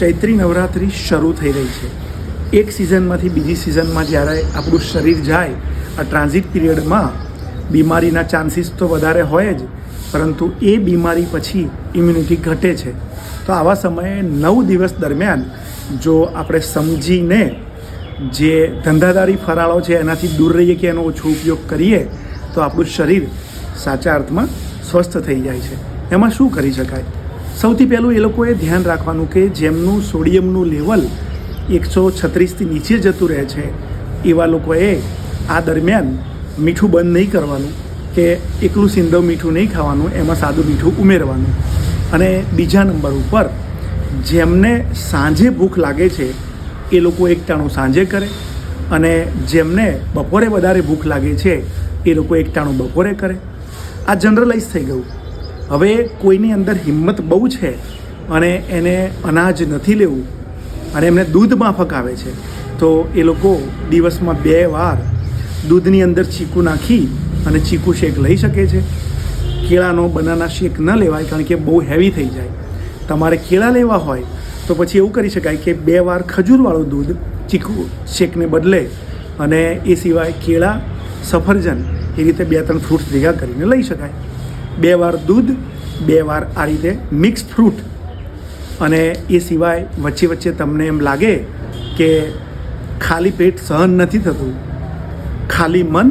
ચૈત્રી નવરાત્રિ શરૂ થઈ રહી છે. એક સિઝનમાંથી બીજી સિઝનમાં જ્યારે આપણું શરીર જાય, આ ટ્રાન્ઝિટ પીરિયડમાં બીમારીના ચાન્સીસ તો વધારે હોય જ, પરંતુ એ બીમારી પછી ઇમ્યુનિટી ઘટે છે. તો આવા સમયે નવ દિવસ દરમિયાન જો આપણે સમજીને જે ધંધાદારી ફરાળો છે એનાથી દૂર રહીએ કે એનો ઓછો ઉપયોગ કરીએ, તો આપણું શરીર સાચા અર્થમાં સ્વસ્થ થઈ જાય છે. એમાં શું કરી શકાય? સૌથી પહેલું એ લોકોએ ધ્યાન રાખવાનું કે જેમનું સોડિયમનું લેવલ એકસો છત્રીસથી નીચે જતું રહે છે, એવા લોકોએ આ દરમિયાન મીઠું બંધ નહીં કરવાનું કે એકલું સિંધવ મીઠું નહીં ખાવાનું, એમાં સાદું મીઠું ઉમેરવાનું. અને બીજા નંબર ઉપર જેમને સાંજે ભૂખ લાગે છે, એ લોકો એક ટાણું સાંજે કરે અને જેમને બપોરે વધારે ભૂખ લાગે છે, એ લોકો એક ટાણું બપોરે કરે. આ જનરલાઇઝ થઈ ગયું. હવે કોઈની અંદર હિંમત બહુ છે અને એને અનાજ નથી લેવું અને એમને દૂધ માફક આવે છે, તો એ લોકો દિવસમાં બે વાર દૂધની અંદર ચીકુ નાખી અને ચીકુ શેક લઈ શકે છે. કેળાનો બનાના શેક ન લેવાય કારણ કે બહુ હેવી થઈ જાય. તમારે કેળા લેવા હોય તો પછી એવું કરી શકાય કે બે વાર ખજૂરવાળું દૂધ ચીકુ શેકને બદલે અને એ સિવાય કેળા, સફરજન એ રીતે બે ત્રણ ફ્રૂટ્સ ભેગા કરીને લઈ શકાય. બે વાર દૂધ, બે વાર આ રીતે મિક્સ ફ્રૂટ અને એ સિવાય વચ્ચે વચ્ચે તમને એમ લાગે કે ખાલી પેટ સહન નથી થતું. ખાલી મન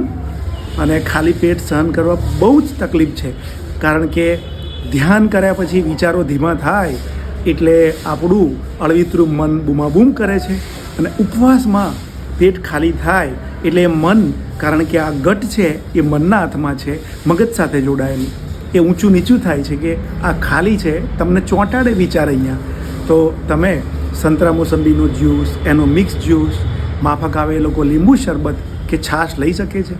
અને ખાલી પેટ સહન કરવા બહુ જ તકલીફ છે. કારણ કે ધ્યાન કર્યા પછી વિચારો ધીમા થાય એટલે આપણું અળવિતરું મન બૂમાબૂમ કરે છે અને ઉપવાસમાં પેટ ખાલી થાય એટલે મન, કારણ કે આ ગટ છે એ મનના હાથમાં છે, મગજ સાથે જોડાયેલું. એ ઊંચું નીચું થાય છે કે આ ખાલી છે, તમને ચોંટાડે વિચાર અહીંયા. તો તમે સંતરા મોસંબીનો જ્યુસ, એનો મિક્સ જ્યુસ, માફક આવે એ લોકો લીંબુ શરબત કે છાશ લઈ શકે છે.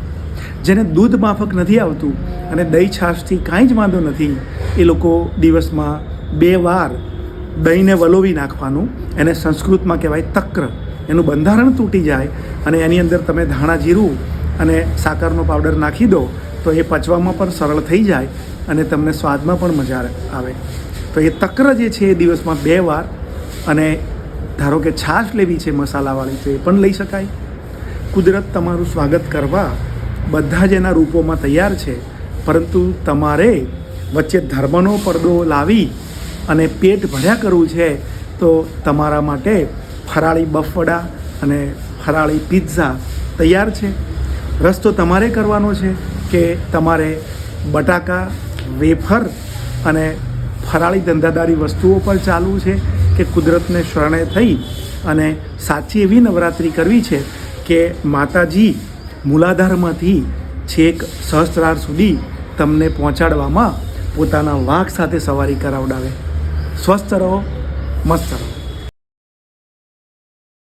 જેને દૂધ માફક નથી આવતું અને દહીં છાશથી કાંઈ જ વાંધો નથી, એ લોકો દિવસમાં બે વાર દહીંને વલોવી નાખવાનું, એને સંસ્કૃતમાં કહેવાય તક્ર. એનું બંધારણ તૂટી જાય અને એની અંદર તમે ધાણા જીરું અને સાકરનો પાવડર નાખી દો, તો એ પચવામાં પણ સરળ થઈ જાય અને તમને સ્વાદમાં પણ મજા આવે. તો એ તક્ર જે છે એ દિવસમાં બે વાર અને ધારો કે છાશ લેવી છે મસાલાવાળી, તો એ પણ લઈ શકાય. કુદરત તમારું સ્વાગત કરવા બધા જ એના રૂપોમાં તૈયાર છે, પરંતુ તમારે વચ્ચે ધર્મનો પડદો લાવી અને પેટ ભર્યા કરવું છે, તો તમારા માટે ફરાળી બફવડા અને ફરાળી પિઝા તૈયાર છે. રસ્તો તમારે કરવાનો છે કે તમારે બટાકા, વેફર અને ફરાળી ધંધાદારી વસ્તુઓ પર ચાલવું છે કે કુદરતને શરણે થઈ અને સાચી એવી નવરાત્રિ કરવી છે કે માતાજી મૂલાધારમાંથી છેક સહસ્ત્રાર સુધી તમને પહોંચાડવામાં પોતાના વાઘ સાથે સવારી કરાવડાવે. સ્વસ્થ રહો, મસ્ત રહો.